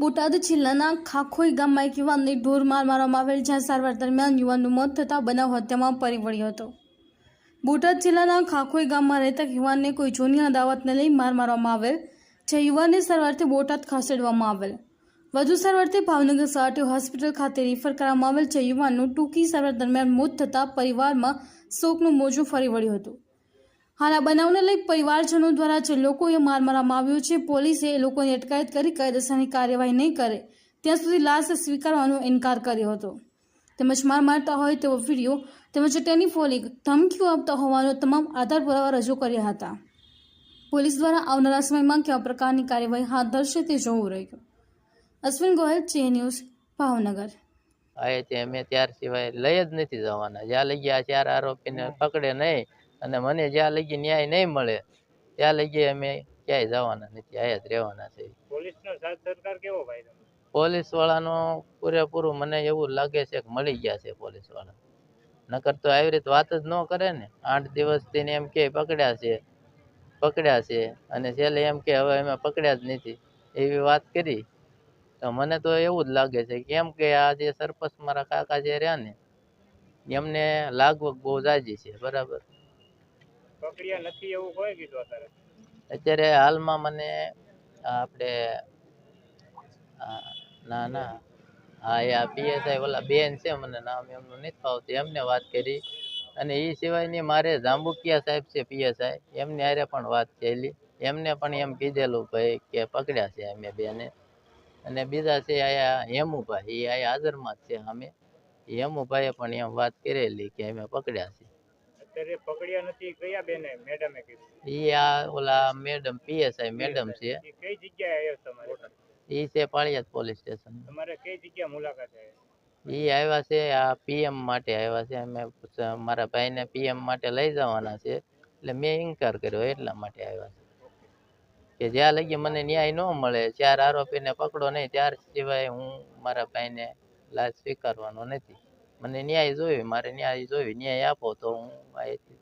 બોટાદ જિલ્લાના ખાખોઈ ગામમાં એક યુવાનને ઢોર માર મારવામાં આવેલ જ્યાં સારવાર દરમિયાન યુવાનનું મોત થતાં બનાવ હત્યામાં પરિવળ્યો હતો. બોટાદ જિલ્લાના ખાખોઈ ગામમાં રહેતા યુવાનને કોઈ જૂની અદાવતને લઈ માર મારવામાં આવેલ જે યુવાનને સારવારથી બોટાદ ખસેડવામાં આવેલ. વધુ સારવારથી ભાવનગર સહાટી હોસ્પિટલ ખાતે રિફર કરવામાં આવેલ જે યુવાનનું ટૂંકી સારવાર દરમિયાન મોત થતાં પરિવારમાં શોકનું મોજું ફરી વળ્યું હતું. હાલ આ બનાવને લઈ પરિવારજનો દ્વારા જે લોકોએ માર મારવામાં આવ્યો છે, પોલીસે એ લોકોની અટકાયત કરી કાયદેસરની કાર્યવાહી નહીં કરે, ત્યાં સુધી લાશ સ્વીકારવાનો ઇનકાર કર્યો હતો. તેમજ માર મારતા હોય તેવો વીડિયો તેમજ ટેલિફોનિક ધમકીઓ આપતા હોવાનો તમામ આધાર પુરાવા રજૂ કર્યા હતા. પોલીસ દ્વારા આવનારા સમયમાં કેવા પ્રકારની કાર્યવાહી હાથ ધરશે તે જોવું રહ્યું. અશ્વિન ગોહિલ ચે ન્યૂઝ, ભાવનગર. આએ તે અમે ત્યાર સિવાય લઈ જ નથી જવાના. જ્યાં લઈ ગયા ચાર આરોપીને પકડે નહીં. અને મને જ્યાં લગી ન્યાય નહીં મળે ત્યાં લગી અમે ક્યાંય જવાના નથી આયા જ રહેવાના છે. પોલીસનો સાથ સરકાર કેવો ભાઈ પોલીસ વાળાનો પૂરેપૂરું મને એવું લાગે છે કે મળી ગયા છે પોલીસવાળા નકર તો આવી રીતે વાત જ ન કરે ને. આઠ દિવસથી એમ કે પકડ્યા છે પકડ્યા છે અને છેલ્લે એમ કે હવે અમે પકડ્યા જ નથી. એવી વાત કરી. તો મને તો એવું જ લાગે છે કેમ કે આ જે સરપંચ મારા કાકા જે રહ્યા ને એમને લાગવગ બહુ જાજી છે બરાબર? પકડ્યા નથી એવું કોઈ કીધું અત્યારે? અત્યારે હાલમાં મને આપણે ના ના હા એ, આ પીએસઆઈ ઓલા બેન છે, મને નામ એમનું નથી ફાવતું, એમને વાત કરી. અને એ સિવાયની મારે જાંબુકિયા સાહેબ છે, પીએસઆઈ, એમની હારે પણ વાત થયેલી એમને પણ એમ કીધેલું ભાઈ કે પકડ્યા છે અમે બેને. અને બીજા છે, આયા હેમુભાઈ, એ આયા હાજરમાં જ છે, અમે. હેમુભાઈએ પણ એમ વાત કરેલી કે અમે પકડ્યા છે. અત્યારે પકડ્યા નથી કયા બેને? મેડમે કીધું. એ આ ઓલા મેડમ પીએસઆઈ મેડમ છે. કઈ જગ્યાએ આવ્યો તમારે? ઈ છે પાળિયાદ પોલીસ સ્ટેશન. તમારે કઈ જગ્યા મુલાકાત આવી ઈ આવ્યા છે આ પીએમ માટે આવ્યા છે. અમે મારા ભાઈને પીએમ માટે લઈ જવાના છે. એટલે મેં ઇનકાર કર્યો એટલા માટે આવ્યા છે. કે જ્યાં લગી મને ન્યાય ન મળે ચાર આરોપીને પકડો નહીં ત્યાર સિવાય હું મારા ભાઈને લાશ સ્વીકારવાનો નથી. મને ન્યાય જોવે મારે ન્યાય જોવે ન્યાય આપો તો હું અહીંથી